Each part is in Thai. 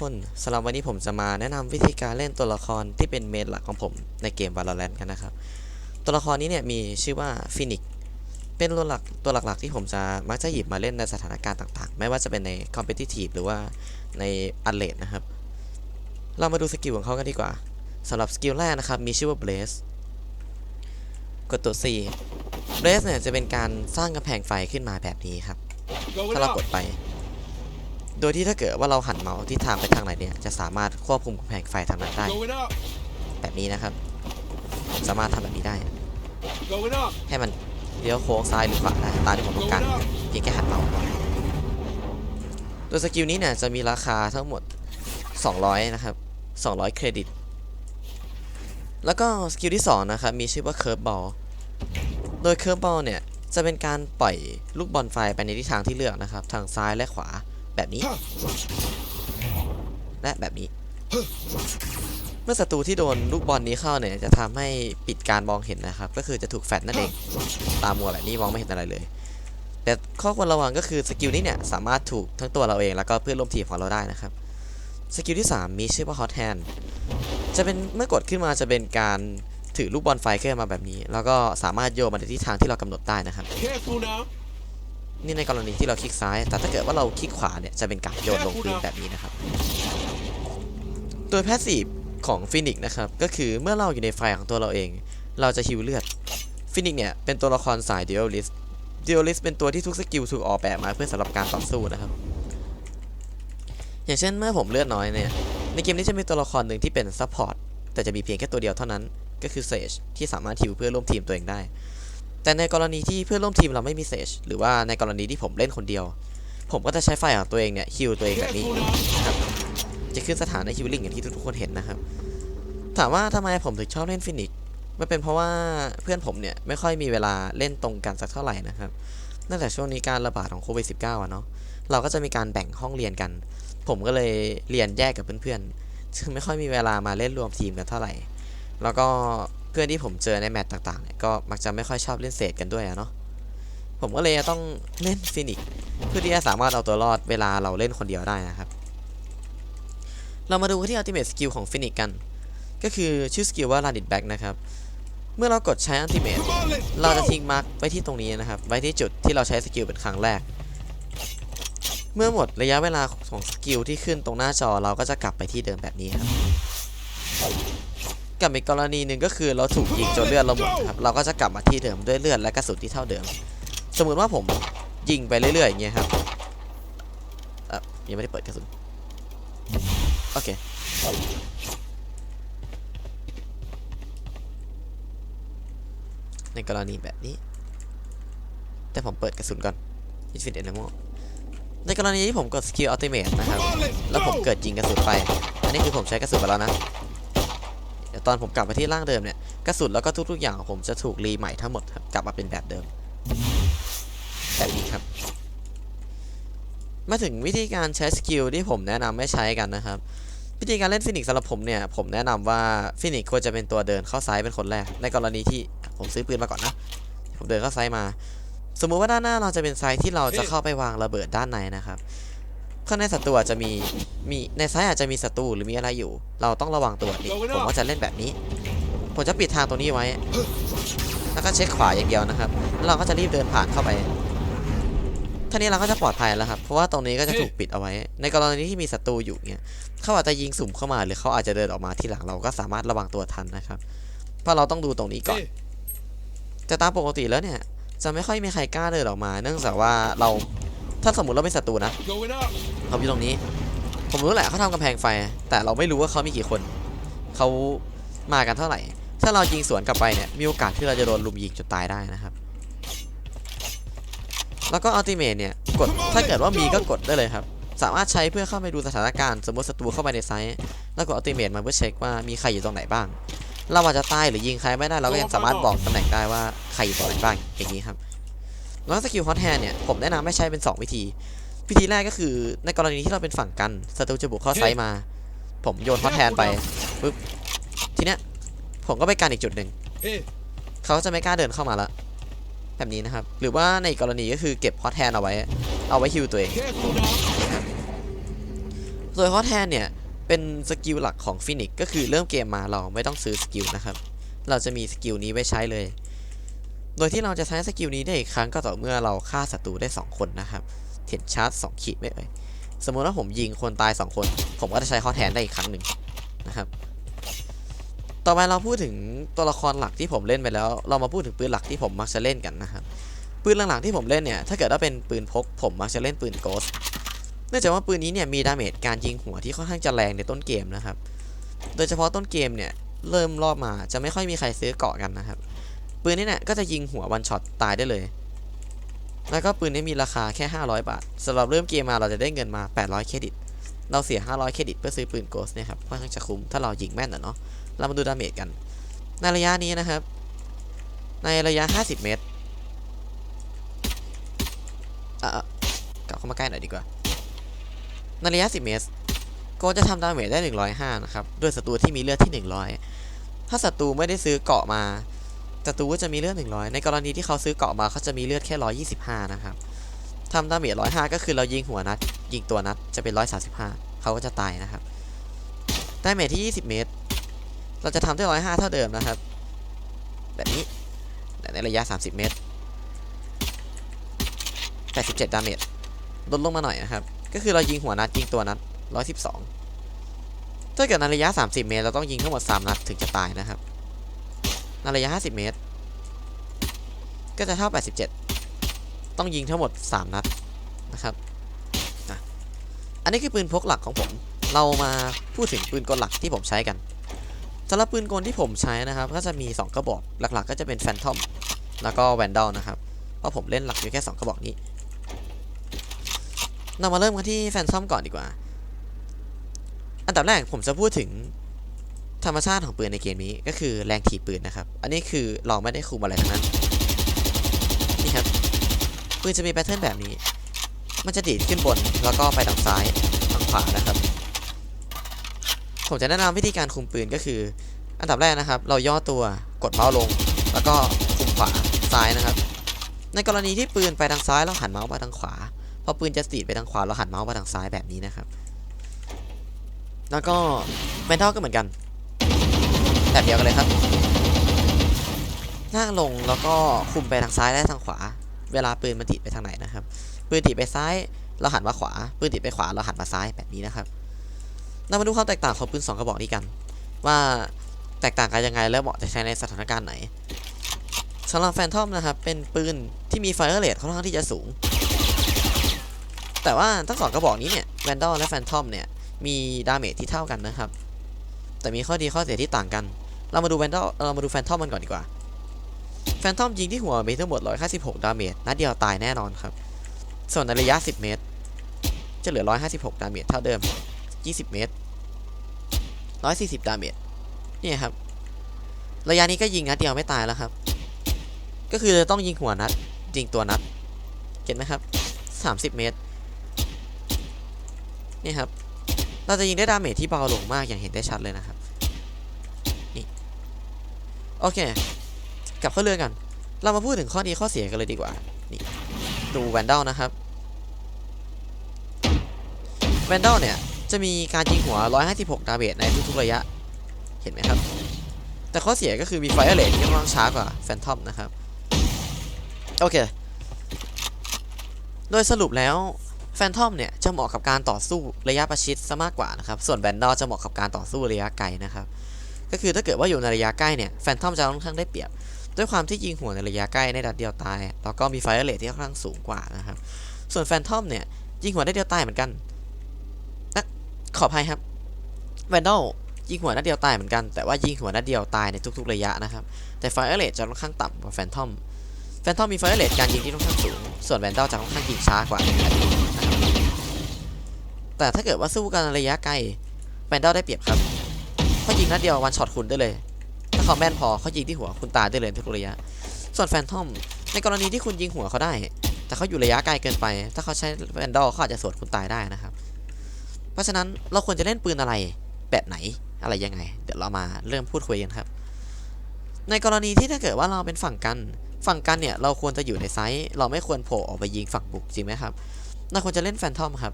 คนสำหรับวันนี้ผมจะมาแนะนำวิธีการเล่นตัวละครที่เป็นเมนหลักของผมในเกม Valorant กันนะครับ ตัวละครนี้เนี่ยมีชื่อว่าฟินิกเป็นตัวหลักตัวหลักๆ ที่ผมจะมักจะหยิบมาเล่นในสถานการณ์ต่างๆ ไม่ว่าจะเป็นใน Competitive หรือว่าใน u n l a t e นะครับ เรามาดูสกิลของเขากันดีกว่าสำหรับสกิลแรกนะครับ มีชื่อว่า Blaze กดตัว C Blaze เนี่ยจะเป็นการสร้างกำแพงไฟขึ้นมาแบบนี้ครับ ถ้าเรากดไป โดยที่ถ้าเกิดว่าเราหันเมาส์ที่ทางไปทางไหนเนี่ยจะสามารถควบคุมกำแพงไฟทางนั้นได้ Going up. แบบนี้นะครับ สามารถทำแบบนี้ได้ Going up. ให้มันเลี้ยวโค้งซ้ายหรือขวาได้ตามที่ผมต้องการ Going up. เพียงแค่หันเมาส์ตัวสกิลนี้เนี่ยจะมีราคาทั้งหมด 200 นะครับ 200 เครดิต แล้วก็สกิลที่ 2 นะครับ มีชื่อว่าเคิร์ฟบอลโดยเคิร์ฟบอลเนี่ยจะเป็นการปล่อยลูกบอลไฟไปในทิศทางที่เลือกนะครับ ทางซ้ายและขวา แบบนี้ และแบบนี้ เมื่อศัตรูที่โดนลูกบอลนี้เข้าเนี่ยจะทำให้ปิดการมองเห็นนะครับ ก็คือจะถูกแฟดนั่นเอง ตามัวแบบนี้มองไม่เห็นอะไรเลย แต่ข้อควรระวังก็คือสกิลนี้เนี่ยสามารถถูกทั้งตัวเราเองแล้วก็เพื่อนร่วมทีมของเราได้นะครับ สกิลที่ 3 มีชื่อว่า Hot Hand จะเป็นเมื่อกดขึ้นมาจะเป็นการถือลูกบอลไฟขึ้นมาแบบนี้ แล้วก็สามารถโยนมาในทิศทางที่เรากำหนดได้นะครับ Careful now. นี่ในกรณีที่เราคลิกซ้าย แต่ถ้าเกิดว่าเราคลิกขวาเนี่ยจะเป็นการโยนลงพื้นแบบนี้นะครับ ตัวแพสซีฟของฟินิกนะครับก็คือเมื่อเราอยู่ในไฟของตัวเราเอง เราจะฮิวเลือดฟินิกเนี่ยเป็นตัวละครสายเดียลิสเดียลิสเป็นตัวที่ทุกสกิลถูกออกแบบมาเพื่อสำหรับการต่อสู้นะครับ อย่างเช่นเมื่อผมเลือดน้อยเนี่ยในเกมนี้จะมีตัวละครหนึ่งที่เป็นซัพพอร์ตแต่จะมีเพียงแค่ตัวเดียวเท่านั้น ก็คือเซจที่สามารถฮิวเพื่อร่วมทีมตัวเองได้ แต่ในกรณีที่เพื่อนร่วมทีมเราไม่มีเซจหรือว่าในกรณีที่ผมเล่นคนเดียว ผมก็จะใช้ไฟของตัวเองเนี่ยฮิวตัวเองแบบนี้ครับจะขึ้นสถานะฮิลลิ่งอย่างที่ทุกคนเห็นนะครับ ถามว่าทำไมผมถึงชอบเล่นฟินิกมันเป็นเพราะว่าเพื่อนผมเนี่ยไม่ค่อยมีเวลาเล่นตรงกันสักเท่าไหร่นะครับนื่องจากช่วงนี้การระบาดของโควิด -19 อะเนาะเราก็จะมีการแบ่งห้องเรียนกัน ผมก็เลยเรียนแยกกับเพื่อนๆซึ่งไม่ค่อยมีเวลามาเล่นรวมทีมกันเท่าไหร่ แล้วก็ พื่อนที่ผมเจอในแมตช์ต่างๆเนี่ยก็มักจะไม่ค่อยชอบเล่นเศษกันด้วยอะเนาะผมก็เลยต้องเล่นฟินิกเพื่อที่จะสามารถเอาตัวรอดเวลาเราเล่นคนเดียวได้นะครับ เรามาดูที่ Ultimate Skill ของฟินิกกัน ก็คือชื่อสกิลว่า Run It Back นะครับเมื่อเรากดใช้ Ultimate Come on, let's เราจะทิ้งมาร์กไว้ที่ตรงนี้นะครับ ไว้ที่จุดที่เราใช้สกิลเป็นครั้งแรก เมื่อหมดระยะเวลาของสกิลที่ขึ้นตรงหน้าจอเราก็จะกลับไปที่เดิมแบบนี้ครับ กับอีกกรณีหนึ่งก็คือเราถูกยิงจนเลือดเราหมดครับเราก็จะกลับมาที่เดิมด้วยเลือดและกระสุนที่เท่าเดิม สมมติว่าผมยิงไปเรื่อยๆอย่างเงี้ยครับเอะยังไม่ได้เปิดกระสุนโอเคในกรณีแบบนี้ แต่ผมเปิดกระสุนก่อน Infinite Ammo ในกรณีที่ผมกด Skill Ultimate นะครับ แล้วผมเกิดยิงกระสุนไป อันนี้คือผมใช้กระสุนไปแล้วนะ ตอนผมกลับมาที่ร่างเดิมเนี่ยกระสุนแล้วก็ทุกๆอย่างของผมจะถูกรีใหม่ทั้งหมดครับกลับมาเป็นแบบเดิมแบบนี้ครับ มาถึงวิธีการใช้สกิลที่ผมแนะนำไม่ใช้กันนะครับวิธีการเล่นฟินิกสำหรับผมเนี่ยผมแนะนำว่าฟินิกควรจะเป็นตัวเดินเข้าซ้ายเป็นคนแรก ในกรณีที่ผมซื้อปืนมาก่อนนะผมเดินเข้าซ้ายมา สมมุติว่าด้านหน้าเราจะเป็นซ้ายที่เราจะเข้าไปวางระเบิดด้านในนะครับ ข้างในศัตรูอาจจะมีมีในซ้ายอาจจะมีศัตรูหรือมีอะไรอยู่ เราต้องระวังตัวนิดผมก็จะเล่นแบบนี้ ผมจะปิดทางตรงนี้ไว้ แล้วก็เช็คขวาอย่างเดียวนะครับ แล้วเราก็จะรีบเดินผ่านเข้าไปท่านี้เราก็จะปลอดภัยแล้วครับ เพราะว่าตรงนี้ก็จะถูกปิดเอาไว้ ในกรณีที่มีศัตรูอยู่เนี่ยเขาอาจจะยิงสุ่มเข้ามาหรือเขาอาจจะเดินออกมาที่หลังเราก็สามารถระวังตัวทันนะครับ เพราะเราต้องดูตรงนี้ก่อน Hey, แต่ตามปกติแล้วเนี่ย จะไม่ค่อยมีใครกล้าเดินออกมา เนื่องจากว่าเรา ถ้าสมมติเราเป็นศัตรูนะ going up. เขาอยู่ตรงนี้ ผมรู้แหละเขาทำกำแพงไฟ แต่เราไม่รู้ว่าเขามีกี่คน เขามากันเท่าไหร่ ถ้าเรายิงสวนกลับไปเนี่ย มีโอกาสที่เราจะโดนลุมยิงจนตายได้นะครับ แล้วก็อัลติเมทเนี่ย กด ถ้าเกิดว่ามีก็กดได้เลยครับ สามารถใช้เพื่อเข้าไปดูสถานการณ์ สมมติศัตรูเข้าไปในไซต์ แล้วกดอัลติเมทมาเพื่อเช็คว่ามีใครอยู่ตรงไหนบ้าง เราอาจจะตายหรือยิงใครไม่ได้ เราก็ยังสามารถบอกตำแหน่งได้ว่าใครอยู่ตรงไหนบ้าง อย่างนี้ครับ แล้วสกิลฮอตแฮนเนี่ย ผมแนะนำให้ใช้เป็น 2 วิธี วิธีแรกก็คือในกรณีที่เราเป็นฝั่งกันศัตรูจะบุกเข้าไซต์มา ผมโยนฮอตแฮนไปปุ๊บทีเนี้ยผมก็ไปกันอีกจุดหนึ่งเขาจะไม่กล้าเดินเข้ามาละแบบนี้นะครับ หรือว่าในอีกกรณีก็คือเก็บฮอตแฮนเอาไว้ เอาไว้ฮิวตัวเองโดยข้อแทนเนี่ยเป็นสกิลหลักของฟินิกก็คือเริ่มเกมมาเราไม่ต้องซื้อสกิลนะครับ เราจะมีสกิลนี้ไว้ใช้เลย โดยที่เราจะใช้สกิลนี้ได้อีกครั้งก็ต่อเมื่อเราฆ่าศัตรูได้ 2 คนนะครับเห็นชาร์จ2ขีดไหมเอ่ยสมมุติว่าผมยิงคนตาย 2 คน ผมก็จะใช้ข้อแทนได้อีกครั้งหนึ่งนะครับ ต่อไปเราพูดถึงตัวละครหลักที่ผมเล่นไปแล้ว เรามาพูดถึงปืนหลักที่ผมมักจะเล่นกันนะครับ ปืนหลังๆที่ผมเล่นเนี่ย ถ้าเกิดว่าเป็นปืนพก ผมมักจะเล่นปืนโกสเนื่องจากว่าปืนนี้เนี่ยมีดาเมจการยิงหัวที่ค่อนข้างจะแรงในต้นเกมนะครับ โดยเฉพาะต้นเกมเนี่ยเริ่มรอบมาจะไม่ค่อยมีใครซื้อเกาะกันนะครับ ปืนนี้เนี่ยก็จะยิงหัววันช็อตตายได้เลย แล้วก็ปืนนี้มีราคาแค่ 500 บาทสำหรับเริ่มเกมมาเราจะได้เงินมา 800 เครดิต เราเสีย 500 เครดิตเพื่อซื้อปืนโกสเนี่ยครับค่อนข้างจะคุ้มถ้าเรายิงแม่นนะเนาะเรามาดูดาเมจกัน ในระยะนี้นะครับ ในระยะ 50 เมตรอะอะกลับเข้ามาใกล้หน่อยดีกว่า ในระยะ 10 เมตรโกจะทำดาเมจได้ 105 นะครับ ด้วยศัตรูที่มีเลือดที่ 100 ถ้าศัตรูไม่ได้ซื้อเกาะมา ศัตรูก็จะมีเลือด 100 ในกรณีที่เขาซื้อเกาะมาเขาจะมีเลือดแค่ 125 นะครับทำดาเมจ105 ก็คือเรายิงหัวนัด ยิงตัวนัดจะเป็น 135 เขาก็จะตายนะครับดาเมจที่ 20 เมตร เราจะทำด้วย 105 เท่าเดิมนะครับ แบบนี้ในระยะ 30 เมตร 87 ดาเมจลดลงมาหน่อยนะครับ ก็คือเรายิงหัวนัดยิงตัวนัด 112 ถ้าเกิดในระยะ 30 เมตร เราต้องยิงทั้งหมด 3 นัดถึงจะตายนะครับ ในระยะ 50 เมตร ก็จะเท่า 87 ต้องยิงทั้งหมด 3 นัดนะครับนะอันนี้คือปืนพกหลักของผม เรามาพูดถึงปืนกลหลักที่ผมใช้กันสำหรับปืนกลที่ผมใช้นะครับ ก็จะมี 2 กระบอก หลักๆ ก็จะเป็นแฟนทอมแล้วก็แวนดอลนะครับเพราะผมเล่นหลักอยู่แค่ 2 กระบอกนี้ เรามาเริ่มกันที่แฟนทอมก่อนดีกว่า อันดับแรกผมจะพูดถึง ธรรมชาติของปืนในเกมนี้ก็คือแรงถีบปืนนะครับ อันนี้คือเราไม่ได้คุมอะไรทั้งนั้น นี่ครับ ปืนจะมีแพทเทิร์นแบบนี้ มันจะดีดขึ้นบนแล้วก็ไปทางซ้ายทางขวานะครับ ผมจะแนะนำวิธีการคุมปืนก็คือ อันดับแรกนะครับ เราย่อตัวกดเมาส์ลง แล้วก็คุมขวาซ้ายนะครับ ในกรณีที่ปืนไปทางซ้ายเราหันเมาส์มาทางขวาพอปืนจะดีดไปทางขวาเราหันเมาส์มาทางซ้ายแบบนี้นะครับ แล้วก็แมนทัลก็เหมือนกัน แบบเดียวกันเลยครับนั่งลงแล้วก็คุมไปทางซ้ายและทางขวา เวลาปืนมันดีดไปทางไหนนะครับ ปืนดีดไปซ้ายเราหันมาขวา ปืนดีดไปขวาเราหันมาซ้ายแบบนี้นะครับเรามาดูความแตกต่างของปืนสองกระบอกนี้กัน ว่าแตกต่างกันยังไงแล้วเหมาะจะใช้ในสถานการณ์ไหนสำหรับแฟนทอมนะครับเป็นปืนที่มีไฟเออร์เรทค่อนข้างที่จะสูง แต่ว่าทั้งสองกระบอกนี้เนี่ยแวนดอลและแฟนทอมเนี่ยมีดาเมจที่เท่ากันนะครับ แต่มีข้อดีข้อเสียที่ต่างกัน เรามาดูแวนดอลเรามาดูแฟนทอมมันก่อนดีกว่า แฟนทอมยิงที่หัวมีทั้งหมด 156 ดาเมจ นัดเดียวตายแน่นอนครับ ส่วนในระยะ 10 เมตร จะเหลือ 156 ดาเมจเท่าเดิม 20 เมตร 140 ดาเมจ เนี่ยครับ ระยะนี้ก็ยิงนัดเดียวไม่ตายแล้วครับ ก็คือต้องยิงหัวนัด ยิงตัวนัด เห็นไหมครับ 30 เมตร นี่ครับ เราจะยิงได้ดาเมจที่เบาลงมากอย่างเห็นได้ชัดเลยนะครับ โอเค กลับเข้าเรื่องกัน เรามาพูดถึงข้อดีข้อเสียกันเลยดีกว่า นี่ ดูแวนดอลนะครับ แวนดอลเนี่ย จะมีการยิงหัว 156 ดาเมจในทุกๆระยะ เห็นไหมครับ แต่ข้อเสียก็คือมีไฟเอเรทที่ค่อนข้างช้ากว่าแฟนทอมนะครับ โอเค โดยสรุปแล้วแฟนทอมเนี่ยจะเหมาะกับการต่อสู้ระยะประชิดซะมากกว่านะครับ ส่วนแบนดอลจะเหมาะกับการต่อสู้ระยะไกลนะครับ ก็คือถ้าเกิดว่าอยู่ในระยะใกล้เนี่ยแฟนทอมจะค่อนข้างได้เปรียบ ด้วยความที่ยิงหัวในระยะใกล้ในดัดเดียวตายแล้วก็มีไฟเรทที่ค่อนข้างสูงกว่านะครับส่วนแฟนทอมเนี่ยยิงหัวได้เดียวตายเหมือนกันนะขออภัยครับแวนดอลยิงหัวนัดเดียวตายเหมือนกันแต่ว่ายิงหัวนัดเดียวตายในทุกๆระยะนะครับแต่ไฟเอเรทจะค่อนข้างต่ำกว่าแฟนทอมแฟนทอมมีไฟเอเรทการยิงที่ค่อนข้างสูง ส่วนแวนดอลจะค่อนข้างยิงช้ากว่าแต่ถ้าเกิดว่าสู้กันระยะไกลแวนดอลได้เปรียบครับ เขายิงนัดเดียววันช็อตคุณได้เลย ถ้าเขาแม่นพอเขายิงที่หัวคุณตายได้เลยทุกระยะ ส่วนแฟนทอมในกรณีที่คุณยิงหัวเขาได้ แต่เขาอยู่ระยะไกลเกินไป ถ้าเขาใช้แวนดอลเขาอาจจะสวนคุณตายได้นะครับ เพราะฉะนั้นเราควรจะเล่นปืนอะไรแบบไหนอะไรยังไง เดี๋ยวเรามาเริ่มพูดคุยกันครับ ในกรณีที่ถ้าเกิดว่าเราเป็นฝั่งกันฝั่งกันเนี่ยเราควรจะอยู่ในไซส์เราไม่ควรโผล่ออกไปยิงฝั่งบุกจริงไหมครับเราควรจะเล่นแฟนทอมครับ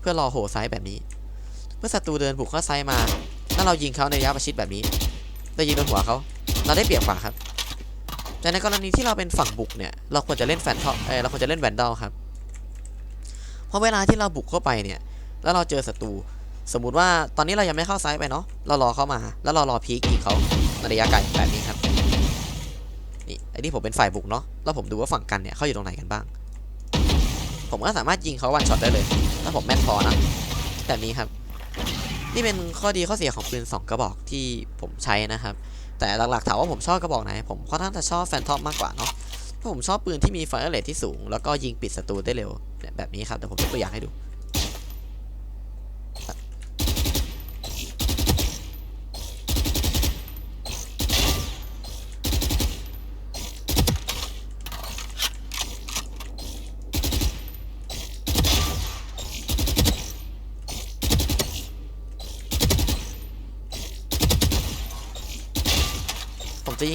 เพื่อรอโหไซส์แบบนี้ เมื่อศัตรูเดินบุกเข้าไซต์มา ถ้าเรายิงเขาในระยะประชิดแบบนี้เรายิงโดนหัวเขาเราได้เปรียบกว่าครับ แต่ในกรณีที่เราเป็นฝั่งบุกเนี่ยเราควรจะเล่นแฟนทอเออเราควรจะเล่นแวนดอลครับ เพราะเวลาที่เราบุกเข้าไปเนี่ย แล้วเราเจอศัตรูสมมุติว่าตอนนี้เรายังไม่เข้าไซต์ไปเนาะเรารอเข้ามา แล้วเรารอพีกยิงเขาในระยะไกลแบบนี้ครับนี่ไอ้นี่ผมเป็นฝ่ายบุกเนาะแล้วผมดูว่าฝั่งกันเนี่ยเขาอยู่ตรงไหนกันบ้าง ผมก็สามารถยิงเขาวันช็อตได้เลย ถ้าผมแม่นพอนะแบบนี้ครับ นี่เป็นข้อดีข้อเสียของปืน 2 กระบอกที่ผมใช้นะครับ แต่หลักๆถามว่าผมชอบกระบอกไหน ผมค่อนข้างจะชอบแฟนทอมมากกว่าเนาะเพราะผมชอบปืนที่มีไฟเรทที่สูง แล้วก็ยิงปิดศัตรูได้เร็วแบบนี้ครับเดี๋ยวผมยกตัวอย่างให้ดู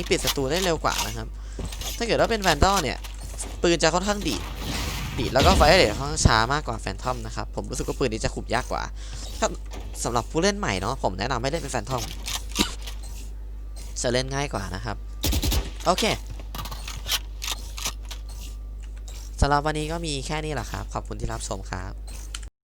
ปิดศัตรูได้เร็วกว่านะครับ ถ้าเกิดว่าเป็นแวนดอลเนี่ย ปืนจะค่อนข้างดีดดีดแล้วก็ไฟเรทค่อนข้างช้ามากกว่าแฟนทอมนะครับ ผมรู้สึกว่าปืนนี้จะขุบยากกว่าถ้าสำหรับผู้เล่นใหม่เนาะผมแนะนำให้เล่นเป็นแฟนทอมจะเล่นง่ายกว่านะครับ โอเคสำหรับวันนี้ก็มีแค่นี้แหละครับ ขอบคุณที่รับชมครับ